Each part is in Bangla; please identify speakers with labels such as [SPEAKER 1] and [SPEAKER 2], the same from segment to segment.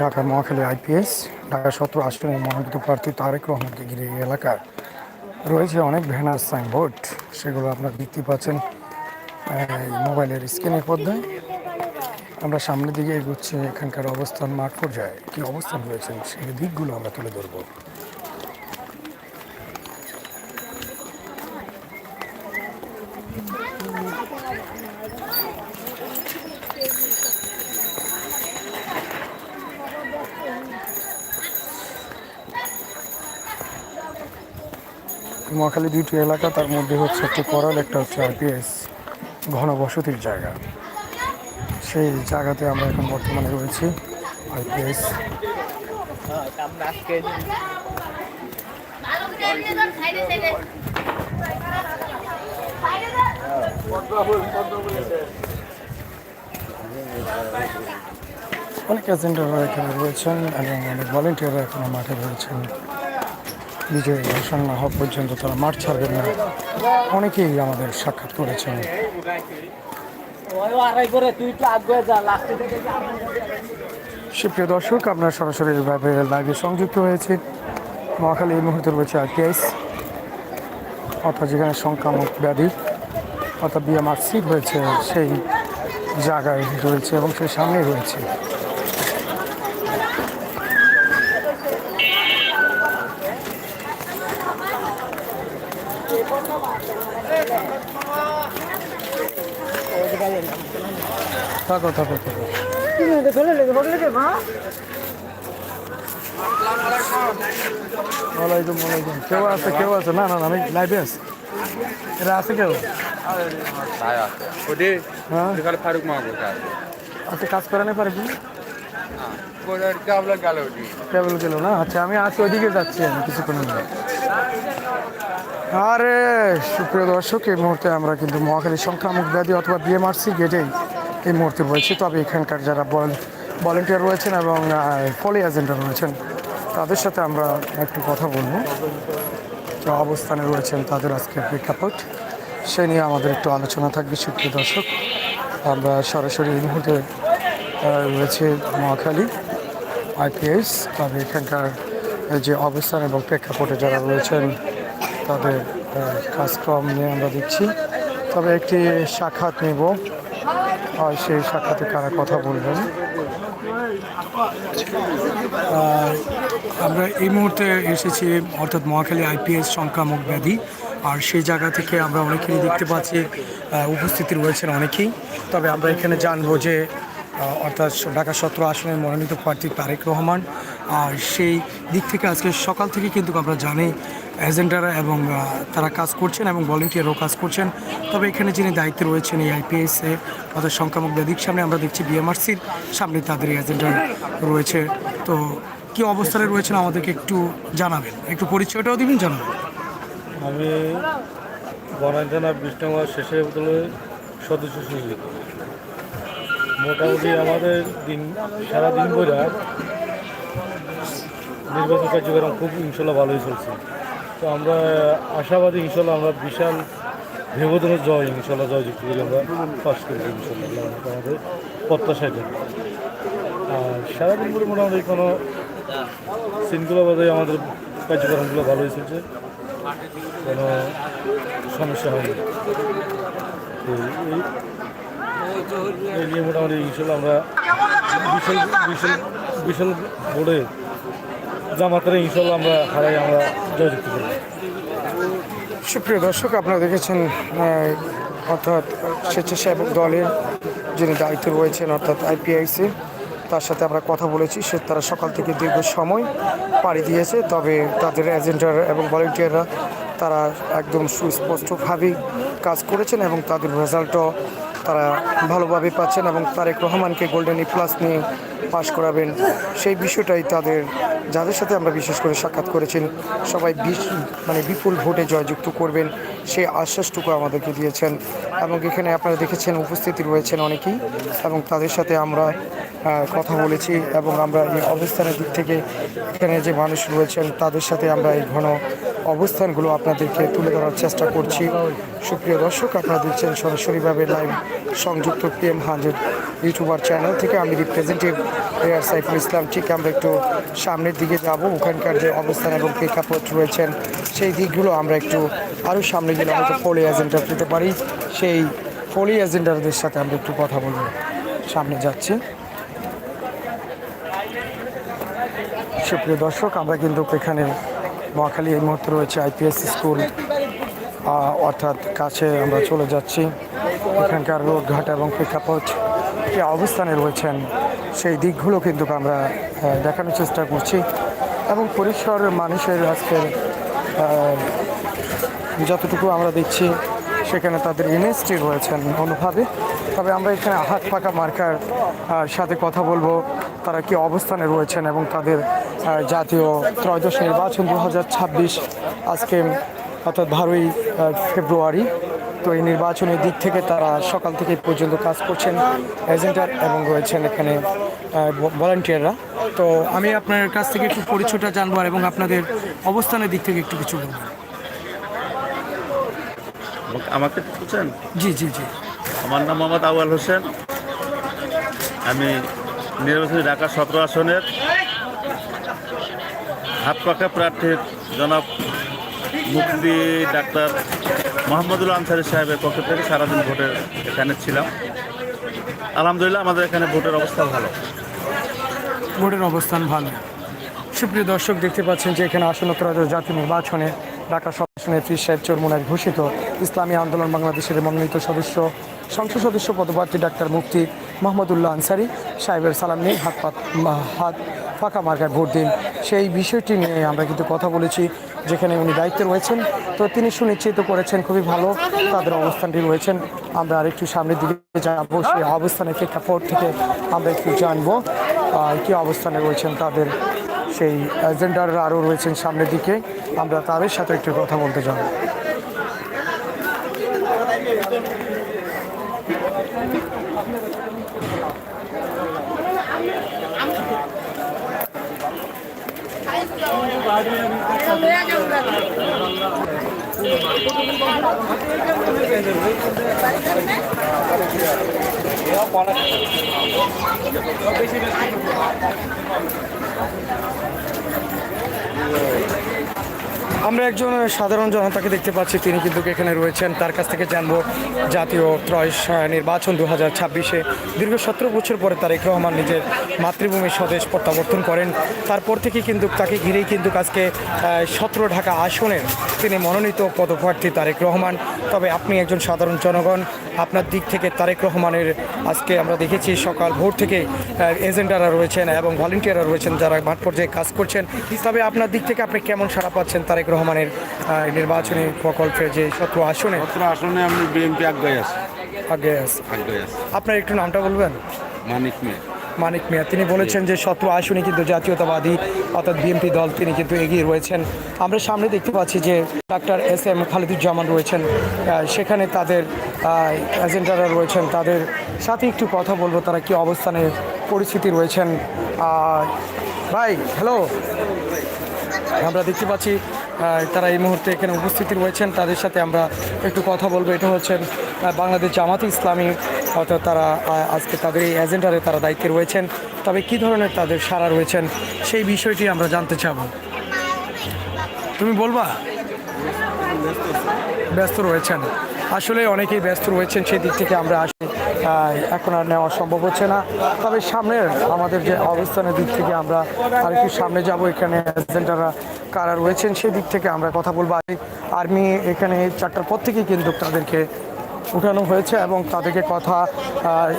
[SPEAKER 1] ঢাকা মহাখালী আইপিএস ঢাকা সতেরো আসনের মনোনীত প্রার্থী তারেক রহমানকে ঘিরে এলাকায় রয়েছে অনেক ভ্যানার সাইনবোর্ড, সেগুলো আপনারা দেখতে পাচ্ছেন মোবাইলের স্ক্রিনের পর্দায়। আমরা সামনের দিকে এগোচ্ছি, এখানকার অবস্থান মাঠ পর্যায়ে। কী অবস্থান রয়েছে, সেই দিকগুলো আমরা তুলে ধরবো। মহাখালী দুইটি এলাকা, তার মধ্যে হচ্ছে একটি করাল, একটা হচ্ছে আইপিএস ঘনবসতির জায়গা। সেই জায়গাতে আমরা এখন বর্তমানে রয়েছি আইপিএস অনেক এজেন্টরা এখানে রয়েছেন এবং অনেক ভলেন্টিয়াররা এখনও মাঠে রয়েছেন। বিজয়ী ঘোষণা না হওয়া পর্যন্ত তারা মাঠ ছাড়বেন না। অনেকেই আমাদের সাক্ষাৎ করেছেন। সুপ্রিয় দর্শক আপনার সরাসরি লাইভে সংযুক্ত হয়েছে। মহাখালী এই মুহূর্তে রয়েছে আইপিএস অর্থাৎ যেখানে সংক্রামক ব্যাধি, অর্থাৎ বিএমআরসি রয়েছে, সেই জায়গায় রয়েছে এবং সেই সামনেই রয়েছে। থাকো থাকো থাকো কেউ আছে কেউ আছে না না আমি লাইভে আছি আছে কেউ হ্যাঁ
[SPEAKER 2] ফারুক
[SPEAKER 1] আচ্ছা কাজ করে না পারবি না আচ্ছা আমি আছি ওইদিকে যাচ্ছি আমি কিছুক্ষণ আরে, সুপ্রিয় দর্শক, এই মুহূর্তে আমরা কিন্তু মহাখালী সংক্রামক ব্যাধি অথবা বিএমআরসি গেটেই এই মুহূর্তে রয়েছে। তবে এখানকার যারা ভলেন্টিয়ার রয়েছেন এবং পলি এজেন্টরা রয়েছেন, তাদের সাথে আমরা একটু কথা বলব। যে অবস্থানে রয়েছেন তাদের আজকের প্রেক্ষাপট, সে নিয়ে আমাদের একটু আলোচনা থাকবে, সুপ্রিয় দর্শক। আমরা সরাসরি এই মুহূর্তে রয়েছে মহাখালী আইপিএস। তবে এখানকার যে অবস্থান এবং প্রেক্ষাপটে যারা রয়েছেন তাদের কাজকর্ম নিয়ে আমরা দেখছি। তবে একটি সাক্ষাৎ নেব। আর সেই সাক্ষাতে কারা কথা বলবেন? আমরা এই মুহূর্তে এসেছি, অর্থাৎ মহাখালী আইপিএস সংক্রামক ব্যাধি। আর সেই জায়গা থেকে আমরা অনেকেই দেখতে পাচ্ছি উপস্থিতি রয়েছেন অনেকেই। তবে আমরা এখানে জানব যে অর্থাৎ ঢাকা সতেরো আসনের মনোনীত প্রার্থী তারেক রহমান। আর সেই দিক থেকে আজকে সকাল থেকে কিন্তু আমরা জানি এজেন্টারা এবং তারা কাজ করছেন এবং ভলেন্টিয়ারও কাজ করছেন। তবে এখানে যিনি দায়িত্বে রয়েছেন এই আইপিএসে অর্থাৎ সংক্রামক ব্যাধির সামনে আমরা দেখছি বিএমআরসির সামনে তাদের এজেন্টার রয়েছে। তো কি অবস্থানে রয়েছেন আমাদেরকে একটু জানাবেন। একটু পরিচয়টাও দিবেন, জানাবেন।
[SPEAKER 3] আমি বনাঞ্চনা বিষ্ণুমার শেষে সদস্য সচিব মোটামুটি আমাদের দিন সারাদিন ধরে নির্বাচন কার্যক্রম খুব ইনশাল্লাহ ভালোই চলছে। তো আমরা আশাবাদী, ইনশাল্লাহ আমরা বিশাল ব্যবধানের জয়, ইনশাল্লাহ জয়যুক্ত করে আমরা পাস করি ইনশাল্লাহ আমাদের প্রত্যাশায় এটা। আর সারাদিন ধরে মোটামুটি কোনো শৃঙ্খলাবাদে আমাদের কার্যক্রমগুলো ভালোই চলছে, কোনো সমস্যা হয়নি। তো এই নিয়ে মোটামুটি, ইনশাল্লাহ আমরা বিশাল বিশাল বিশাল বোর্ডে জামাতারে ইনশাল্লাহ আমরা হারাই, আমরা জয়যুক্ত করি।
[SPEAKER 1] সুপ্রিয় দর্শক, আপনারা দেখেছেন অর্থাৎ স্বেচ্ছাসেবক দলের যিনি দায়িত্ব রয়েছেন, অর্থাৎ আইপিআইসি, তার সাথে আমরা কথা বলেছি। সে তারা সকাল থেকে দীর্ঘ সময় পাড়ি দিয়েছে, তবে তাদের এজেন্টার এবং ভলেন্টিয়াররা তারা একদম সুস্পষ্টভাবেই কাজ করেছেন এবং তাদের রেজাল্টও তারা ভালোভাবে পাচ্ছেন এবং তারেক রহমানকে গোল্ডেন ই প্লাস নিয়ে পাশ করাবেন। সেই বিষয়টাই তাদের যাদের সাথে আমরা বিশেষ করে সাক্ষাৎ করেছেন সবাই মানে বিপুল ভোটে জয়যুক্ত করবেন, সেই আশ্বাসটুকু আমাদেরকে দিয়েছেন। এবং এখানে আপনারা দেখেছেন, উপস্থিতি রয়েছেন অনেকেই, এবং তাদের সাথে আমরা কথা বলেছি, এবং আমরা এই অবস্থানের দিক থেকে এখানে যে মানুষ রয়েছেন, তাদের সাথে আমরা এই ঘন অবস্থানগুলো আপনাদেরকে তুলে ধরার চেষ্টা করছি। সুপ্রিয় দর্শক, আপনারা দেখছেন সরাসরিভাবে লাইভ সংযুক্ত পিএম হান্ড্রেড ইউটিউবার চ্যানেল থেকে। আমি রিপ্রেজেন্টেটিভ এয়ার সাইফুল ইসলাম ঠিক আমরা একটু সামনের দিকে যাব। ওখানকার যে অবস্থান এবং প্রেক্ষাপট রয়েছেন, সেই দিকগুলো আমরা একটু আরও সামনে গেলে হয়তো ফলি এজেন্ডার পেতে পারি। সেই ফলি এজেন্ডারদের সাথে আমরা একটু কথা বলব। সামনে যাচ্ছি। সুপ্রিয় দর্শক, আমরা কিন্তু এখানে মহাখালী এই মুহূর্তে রয়েছে আইপিএস স্কুল। অর্থাৎ কাছে আমরা চলে যাচ্ছি। এখানকার রোডঘাট এবং প্রেক্ষাপট যে অবস্থানে রয়েছেন সেই দিকগুলো কিন্তু আমরা দেখানোর চেষ্টা করছি। এবং পরিসর মানুষের আজকের যতটুকু আমরা দেখছি, সেখানে তাদের ইনেস্টি রয়েছেন অনুভাবে। তবে আমরা এখানে হাত পাকা মার্কার সাথে কথা বলব। তারা কি অবস্থানে রয়েছেন এবং তাদের জাতীয় ত্রয়োদশ নির্বাচন দু হাজার ছাব্বিশ আজকে অর্থাৎ বারোই ফেব্রুয়ারি। তো এই নির্বাচনের দিক থেকে তারা সকাল থেকে পর্যন্ত কাজ করছেন এজেন্টার এবং রয়েছেন এখানে ভলান্টিয়াররা তো আমি আপনার কাছ থেকে একটু পরিচয়টা জানব আর এবং আপনাদের অবস্থানের দিক থেকে একটু কিছু বলব।
[SPEAKER 4] আমাকে- আমাকে
[SPEAKER 1] জি জি জি।
[SPEAKER 4] আমার নাম মোহাম্মদ আউয়াল হোসেন। আমি নির্বাচনী ঢাকা সতেরো আসনের হাত পাকা প্রার্থীর জনাব মুক্তি ডাক্তার মোহাম্মদুল আনসারি সাহেবের পক্ষ থেকে সারাদিন ভোটের এখানে ছিলাম। আলহামদুলিল্লাহ, আমাদের এখানে ভোটের অবস্থা ভালো।
[SPEAKER 1] ভোটের অবস্থান ভালো। সুপ্রিয় দর্শক, দেখতে পাচ্ছেন যে এখানে আসন্ন ত্রয়োদশ জাতীয় নির্বাচনে ঢাকা সদস্যনের পীর সাহেব চরমুনায় ঘোষিত ইসলামী আন্দোলন বাংলাদেশের মনোনীত সদস্য, সংসদ সদস্য পদপ্রার্থী ডাক্তার মুফতি মোহাম্মদুল্লাহ আনসারি সাহেবের সালাম নিয়ে হাত পাত হাত ফাঁকা মার্কায় ভোট দিন। সেই বিষয়টি নিয়ে আমরা কিন্তু কথা বলেছি, যেখানে উনি দায়িত্বে রয়েছেন। তো তিনি সুনিশ্চিত করেছেন, খুবই ভালো তাদের অবস্থানটি রয়েছেন। আমরা আরেকটু সামনের দিকে যাব, সেই অবস্থানের প্রেক্ষাপট থেকে আমরা একটু জানব কি অবস্থানে রয়েছেন তাদের সেই এজেন্ডাররা আরও রয়েছেন সামনের দিকে। আমরা তাদের সাথে একটু কথা বলতে যাব আমরা একজন সাধারণ জনতাকে দেখতে পাচ্ছি তিনি কিন্তু এখানে রয়েছেন। তার কাছ থেকে জানব জাতীয় ত্রয়শ আহ, নির্বাচন দু হাজার ছাব্বিশে। দীর্ঘ সতেরো বছর পরে তারেক রহমান নিজের মাতৃভূমির স্বদেশ প্রত্যাবর্তন করেন। তারপর থেকে কিন্তু তাকে ঘিরেই কিন্তু আজকে সতেরো ঢাকা আসনের তিনি মনোনীত পদপ্রার্থী তারেক রহমান। তবে আপনি একজন সাধারণ জনগণ আপনার দিক থেকে তারেক রহমানের আজকে আমরা দেখেছি সকাল ভোর থেকে এজেন্ডারা রয়েছেন এবং ভলেন্টিয়াররা রয়েছেন যারা মাঠ পর্যায়ে কাজ করছেন। তবে আপনার দিক থেকে আপনি কেমন সাড়া পাচ্ছেন তারেক রহমানের নির্বাচনী প্রকল্পে যে সতেরো আসনে
[SPEAKER 2] সতেরো আসনে আমি বিএনপি আছি।
[SPEAKER 1] আগে আছে।
[SPEAKER 2] আগ্রহী আছি।
[SPEAKER 1] আপনার একটু নামটা বলবেন?
[SPEAKER 2] মানিক মেয়ে।
[SPEAKER 1] মানিক মিয়া। তিনি বলেছেন যে সতেরো আসনে কিন্তু জাতীয়তাবাদী অর্থাৎ বিএনপি দল তিনি কিন্তু এগিয়ে রয়েছেন। আমরা সামনে দেখতে পাচ্ছি যে ডাক্তার এস এম খালিদুজ্জামান রয়েছেন। সেখানে তাদের এজেন্টারা রয়েছেন। তাদের সাথে একটু কথা বলব তারা কি অবস্থানে পরিস্থিতি রয়েছেন। ভাই হ্যালো আমরা দেখতে পাচ্ছি তারা এই মুহূর্তে এখানে উপস্থিতি রয়েছেন। তাদের সাথে আমরা একটু কথা বলব। এটা হচ্ছেন বাংলাদেশ জামাতে ইসলামী। অর্থাৎ তারা আজকে তাদের এই এজেন্ডারে তারা দায়িত্বে রয়েছেন। তবে কি ধরনের তাদের সারা রয়েছেন, সেই বিষয়টি আমরা জানতে চাবো। তুমি বলবা? ব্যস্ত রয়েছেন। আসলে অনেকেই ব্যস্ত রয়েছেন সেই দিক থেকে আমরা এখন আর নেওয়া সম্ভব হচ্ছে না। তবে সামনের আমাদের যে অবস্থানের দিক থেকে আমরা আর একটু সামনে যাব। এখানে এজেন্টারা কারা রয়েছেন সেই দিক থেকে আমরা কথা বলব। আর্মি এখানে চারটার পর থেকেই কিন্তু তাদেরকে উঠানো হয়েছে এবং তাদেরকে কথা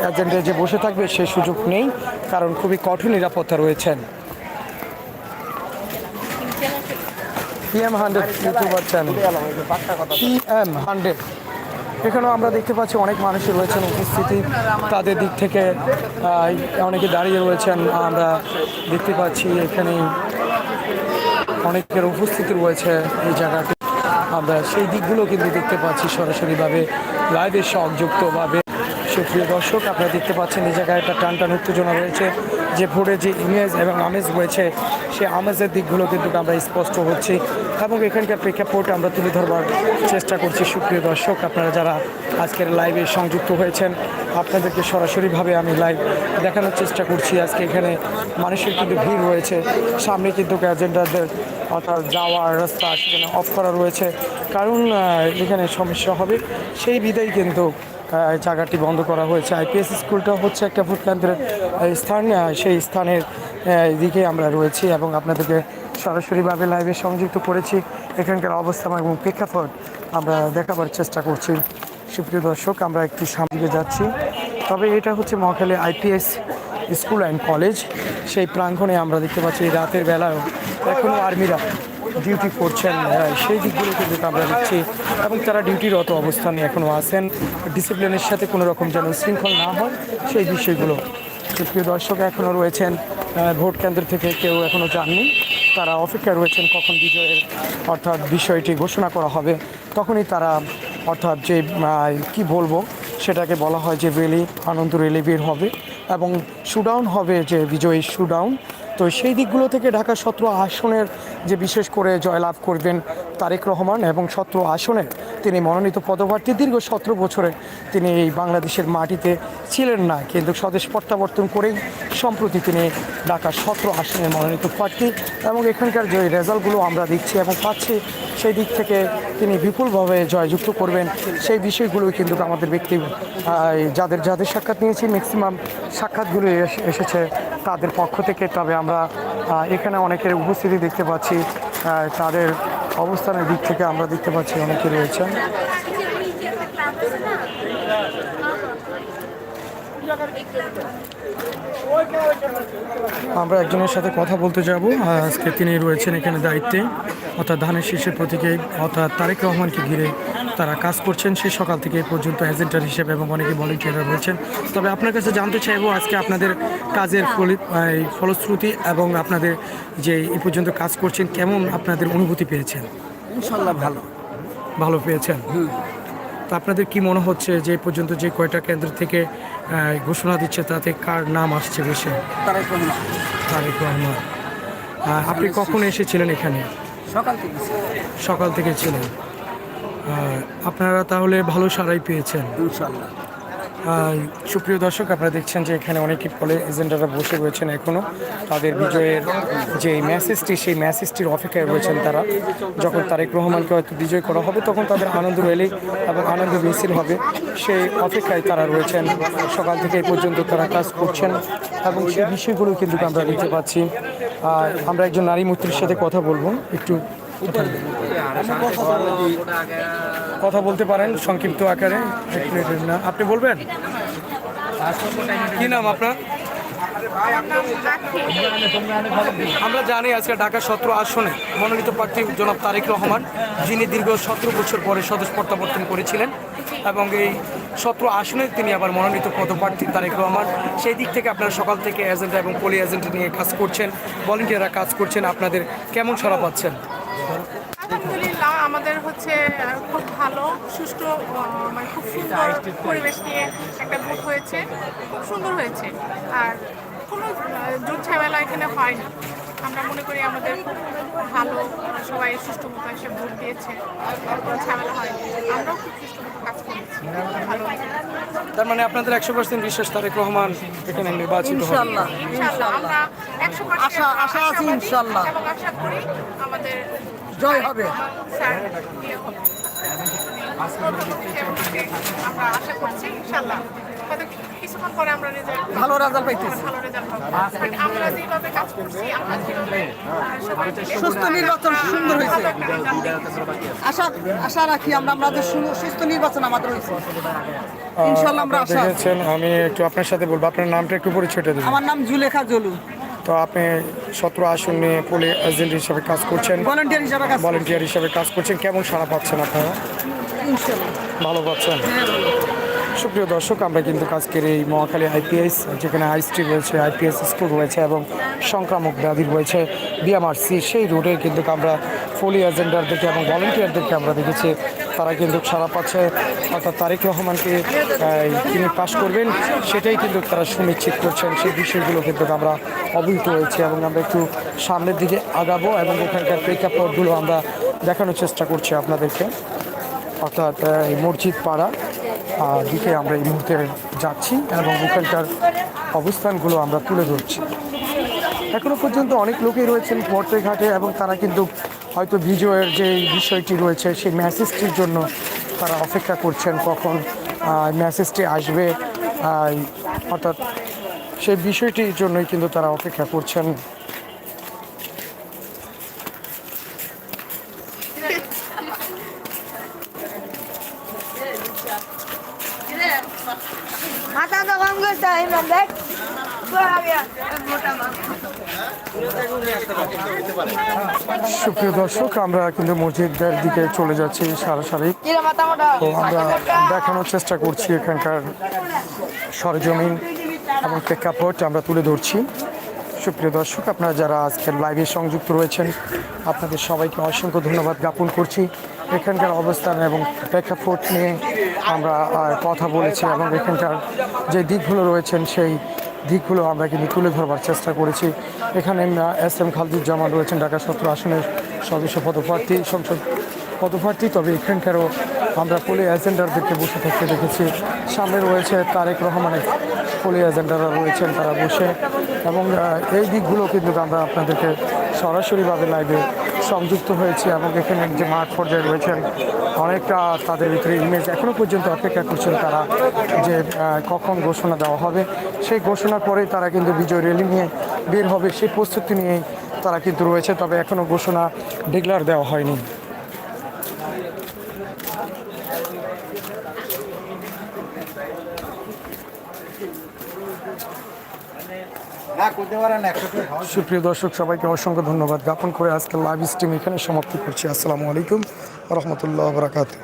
[SPEAKER 1] এজেন্টে যে বসে থাকবে সে সুযোগ নেই, কারণ খুবই কঠোর নিরাপত্তা রয়েছেন। PM hundred YouTuber channel PM hundred এখানেও আমরা দেখতে পাচ্ছি অনেক মানুষই রয়েছেন উপস্থিতি। তাদের দিক থেকে অনেকে দাঁড়িয়ে রয়েছেন, আমরা দেখতে পাচ্ছি এখানে অনেকের উপস্থিতি রয়েছে এই জায়গাতে। আমরা সেই দিকগুলো কিন্তু দেখতে পাচ্ছি সরাসরিভাবে লাইভের সংযুক্তভাবে। সুপ্রিয় দর্শক, আপনারা দেখতে পাচ্ছেন এই জায়গায় একটা টান টান উত্তেজনা রয়েছে। যে ভোটের যে ইমেজ এবং আমেজ রয়েছে সেই আমেজের দিকগুলো কিন্তু আমরা স্পষ্ট হচ্ছি এবং এখানকার প্রেক্ষাপট আমরা তুলে ধরবার চেষ্টা করছি। সুপ্রিয় দর্শক, আপনারা যারা আজকের লাইভে সংযুক্ত হয়েছেন, আপনাদেরকে সরাসরিভাবে আমি লাইভ দেখানোর চেষ্টা করছি। আজকে এখানে মানুষের কিন্তু ভিড় রয়েছে। সামনে কিন্তু এজেন্ডাদের অর্থাৎ যাওয়ার রাস্তা সেখানে অফ করা রয়েছে। কারণ এখানে সমস্যা হবে। সেই বিধায় কিন্তু জায়গাটি বন্ধ করা হয়েছে। আইপিএস স্কুলটা হচ্ছে একটা ভোট কেন্দ্রের স্থান। সেই স্থানের দিকে আমরা রয়েছি এবং আপনাদেরকে সরাসরিভাবে লাইভে সংযুক্ত করেছি। এখানকার অবস্থা এবং প্রেক্ষাপট আমরা দেখাবার চেষ্টা করছি। সুপ্রিয় দর্শক, আমরা একটু সামনে যাচ্ছি। তবে এটা হচ্ছে Mohakhali IPS school and college সেই প্রাঙ্গণে আমরা দেখতে পাচ্ছি রাতের বেলায়ও এখনও আর্মিরা ডিউটি করছেন আহ, সেই দিকগুলো কিন্তু আমরা দেখছি। এবং তারা ডিউটিরত অবস্থানে এখনও আছেন। ডিসিপ্লিনের সাথে কোনো রকম যেন শৃঙ্খল না হয় সেই বিষয়গুলো। সুপ্রিয় দর্শক এখনও রয়েছেন ভোট কেন্দ্র থেকে কেউ এখনও যাননি। তারা অপেক্ষায় রয়েছেন কখন বিজয়ের অর্থাৎ বিষয়টি ঘোষণা করা হবে। তখনই তারা অর্থাৎ যে কি বলব সেটাকে বলা হয় যে রেলি আনন্দ রেলি বের হবে। এবং শুডাউন হবে যে বিজয়ী শুডাউন তো সেই দিকগুলো থেকে ঢাকা সত্র আসনের যে বিশেষ করে জয়লাভ করবেন তারেক রহমান এবং সত্র আসনে তিনি মনোনীত পদপ্রার্থী। দীর্ঘ সতেরো বছরে তিনি এই বাংলাদেশের মাটিতে ছিলেন না, কিন্তু স্বদেশ প্রত্যাবর্তন করেই সম্প্রতি তিনি ঢাকা সত্র আসনের মনোনীত প্রার্থী এবং এখানকার যে রেজাল্টগুলো আমরা দিচ্ছি এবং পাচ্ছি, সেই দিক থেকে তিনি বিপুলভাবে জয়যুক্ত করবেন। সেই বিষয়গুলোই কিন্তু আমাদের ব্যক্তি যাদের যাদের সাক্ষাৎ নিয়েছি ম্যাক্সিমাম সাক্ষাৎগুলো এস- এসেছে তাদের পক্ষ থেকে। তবে আমরা এখানে অনেকের উপস্থিতি দেখতে পাচ্ছি তাদের অবস্থানের দিক থেকে আমরা দেখতে পাচ্ছি অনেকে রয়েছেন। আমরা একজনের সাথে কথা বলতে যাব। আজকে তিনি রয়েছেন এখানে দায়িত্বে। অর্থাৎ ধানের শীর্ষের প্রতীকে অর্থাৎ তারেক রহমানকে ঘিরে তারা কাজ করছেন। সেই সকাল থেকে পর্যন্ত এজেন্টার হিসেবে এবং অনেকে ভলেন্টিয়াররা রয়েছেন। তবে আপনার কাছে জানতে চাইব আজকে আপনাদের কাজের ফলি- ফলশ্রুতি এবং আপনাদের যে এ পর্যন্ত কাজ করছেন কেমন আপনাদের অনুভূতি পেয়েছেন?
[SPEAKER 5] ইনশাল্লাহ ভালো।
[SPEAKER 1] ভালো পেয়েছেন? তো আপনাদের কি মনে হচ্ছে যে পর্যন্ত যে কয়টা কেন্দ্র থেকে ঘোষণা দিচ্ছে তাতে কার নাম আসছে বেশি?
[SPEAKER 5] তারাই প্রমাণ
[SPEAKER 1] তারেক রহমান। আপনি কখন এসেছিলেন এখানে?
[SPEAKER 5] সকাল থেকে
[SPEAKER 1] সকাল থেকে ছিলেন। আপনারা তাহলে ভালো সারাই পেয়েছেন।
[SPEAKER 5] ইনশাল্লাহ
[SPEAKER 1] সুপ্রিয় দর্শক, আপনারা দেখছেন যে এখানে অনেকে ফলে এজেন্ডারা বসে রয়েছেন এখনও তাদের বিজয়ের যে মেসেজটি সেই মেসেজটির অপেক্ষায় রয়েছেন তারা। যখন তারেক রহমানকে হয়তো বিজয় করা হবে, তখন তাদের আনন্দ র্যালি এবং আনন্দ মিছিল হবে। সেই অপেক্ষায় তারা রয়েছেন। সকাল থেকে এই পর্যন্ত তারা কাজ করছেন এবং সেই বিষয়গুলো কিন্তু আমরা দেখতে পাচ্ছি। আমরা একজন নারী মূর্তির সাথে কথা বলব। একটু কথা বলতে পারেন সংক্ষিপ্ত আকারে। এক মিনিটের না। আপনি বলবেন? কি নাম আপনার? আমরা জানি আজকে ঢাকা সতেরো আসনে মনোনীত প্রার্থী জনাব তারেক রহমান যিনি দীর্ঘ সতেরো বছর পরে স্বদেশ প্রত্যাবর্তন করেছিলেন এবং এই সতেরো আসনে তিনি আবার মনোনীত পদপ্রার্থী তারেক রহমান। সেই দিক থেকে আপনারা সকাল থেকে এজেন্ট এবং পলি এজেন্ট নিয়ে কাজ করছেন। ভলেন্টিয়াররা কাজ করছেন। আপনাদের কেমন সারা পাচ্ছেন?
[SPEAKER 6] আমাদের হচ্ছে খুব ভালো সুষ্ঠু মানে খুব সুন্দর পরিবেশ নিয়ে একটা ভোট হয়েছে। খুব সুন্দর হয়েছে। আর কোনো জোট ঝামেলা এখানে হয়নি। আমরা মনে করি আমাদের খুব ভালো সবাই সুষ্ঠু মতো এসে ভোট দিয়েছে। কোনো ঝামেলা হয়নি। আমরাও খুব সুষ্ঠু মতো কাজ করেছি। ভালো
[SPEAKER 1] তার মানে আপনাদের একশো পার্সেন্ট বিশ্বাস তারেক রহমান এখানে নির্বাচিত হবে।
[SPEAKER 6] ইনশাল্লাহ আমরা একশো
[SPEAKER 7] আশা আশা আছে ইনশাল্লাহ।
[SPEAKER 6] এবং আশা করি আমাদের
[SPEAKER 7] জয় হবে। ভালো রেজাল্ট পাইতেছি। সুস্থ নির্বাচন সুন্দর হয়েছে। আশা আশা রাখি আমরা আমাদের সুস্থ নির্বাচন আমাদের হয়েছে। ইনশাল্লাহ আমরা আশা
[SPEAKER 1] আমি একটু আপনার সাথে বলব। আপনার নামটা একটু পরিচয়টা দেবেন
[SPEAKER 7] আমার নাম জুলেখা জলু।
[SPEAKER 1] তো আপনি সতেরো আসন নিয়ে পুলি এজেন্ট হিসাবে কাজ করছেন।
[SPEAKER 7] ভলেন্টিয়ার হিসাবে কাজ
[SPEAKER 1] ভলেন্টিয়ার হিসাবে কাজ করছেন। কেমন সাড়া পাচ্ছেন আপনারা? ভালো পাচ্ছেন? সুপ্রিয় দর্শক আমরা কিন্তু আজকের এই মহাখালী আইপিএস যেখানে আইসটি রয়েছে আইপিএস স্কুল রয়েছে এবং সংক্রামক ব্যাধি রয়েছে বিএমআরসি সেই রোডে কিন্তু আমরা ফলি এজেন্ডারদেরকে এবং ভলেন্টিয়ারদেরকে আমরা দেখেছি তারা কিন্তু সারা পাচ্ছে, অর্থাৎ তারেক রহমানকে তিনি পাশ করবেন, সেটাই কিন্তু তারা সুনিশ্চিত করছেন। সেই বিষয়গুলো কিন্তু আমরা অবহিত হয়েছি এবং আমরা একটু সামনের দিকে আগাবো এবং ওখানকার প্রেক্ষাপটগুলো আমরা দেখানোর চেষ্টা করছি আপনাদেরকে। অর্থাৎ এই মসজিদ পাড়া দিকে আমরা এই মুহূর্তে যাচ্ছি এবং ওখানকার অবস্থানগুলো আমরা তুলে ধরছি। এখনও পর্যন্ত অনেক লোকই রয়েছেন পড়তে ঘাটে এবং তারা কিন্তু হয়তো বিজয়ের যে বিষয়টি রয়েছে, সেই মেসেজটির জন্য তারা অপেক্ষা করছেন কখন মেসেজটি আসবে অর্থাৎ সেই বিষয়টির জন্যই কিন্তু তারা অপেক্ষা করছেন।
[SPEAKER 8] মাথা তো
[SPEAKER 1] সুপ্রিয় দর্শক, আমরা কিন্তু মসজিদের দিকে চলে যাচ্ছি সারা তো আমরা দেখানোর চেষ্টা করছি এখানকার সরজমিন এবং প্রেক্ষাপট আমরা তুলে ধরছি। সুপ্রিয় দর্শক, আপনারা যারা আজকের লাইভে সংযুক্ত রয়েছেন, আপনাদের সবাইকে অসংখ্য ধন্যবাদ জ্ঞাপন করছি। এখানকার অবস্থান এবং প্রেক্ষাপট নিয়ে আমরা কথা বলেছি এবং এখানকার যে দিকগুলো রয়েছেন, সেই দিকগুলো আমরা কিন্তু তুলে ধরবার চেষ্টা করেছি। এখানে এস এম খালদুজ্জামান রয়েছেন ঢাকা সত্র আসনের সদস্য পদপ্রার্থী, সংসদ পদপ্রার্থী। তবে এখানকারও আমরা পোলি এজেন্ডারদেরকে বসে থাকতে দেখেছি। সামনে রয়েছে তারেক রহমানের পুলি এজেন্ডাররা রয়েছেন তারা বসে। এবং এই দিকগুলো কিন্তু আমরা আপনাদেরকে সরাসরিভাবে লাইভে সংযুক্ত হয়েছে, এবং এখানে যে মাঠ পর্যায়ে রয়েছেন অনেকটা তাদের ভিতরে ইমেজ এখনও পর্যন্ত অপেক্ষা করছেন তারা যে কখন ঘোষণা দেওয়া হবে। সেই ঘোষণার পরেই তারা কিন্তু বিজয় রেলি নিয়ে বের হবে, সেই প্রস্তুতি নিয়েই তারা কিন্তু রয়েছে, তবে এখনও ঘোষণা ডিক্লার দেওয়া হয়নি। সুপ্রিয় দর্শক, সবাইকে অসংখ্য ধন্যবাদ জ্ঞাপন করে আজকে লাইভ স্ট্রিম এখানে সমাপ্তি করছি। আসসালামু আলাইকুম রহমতুল্লাহ বরাকাতু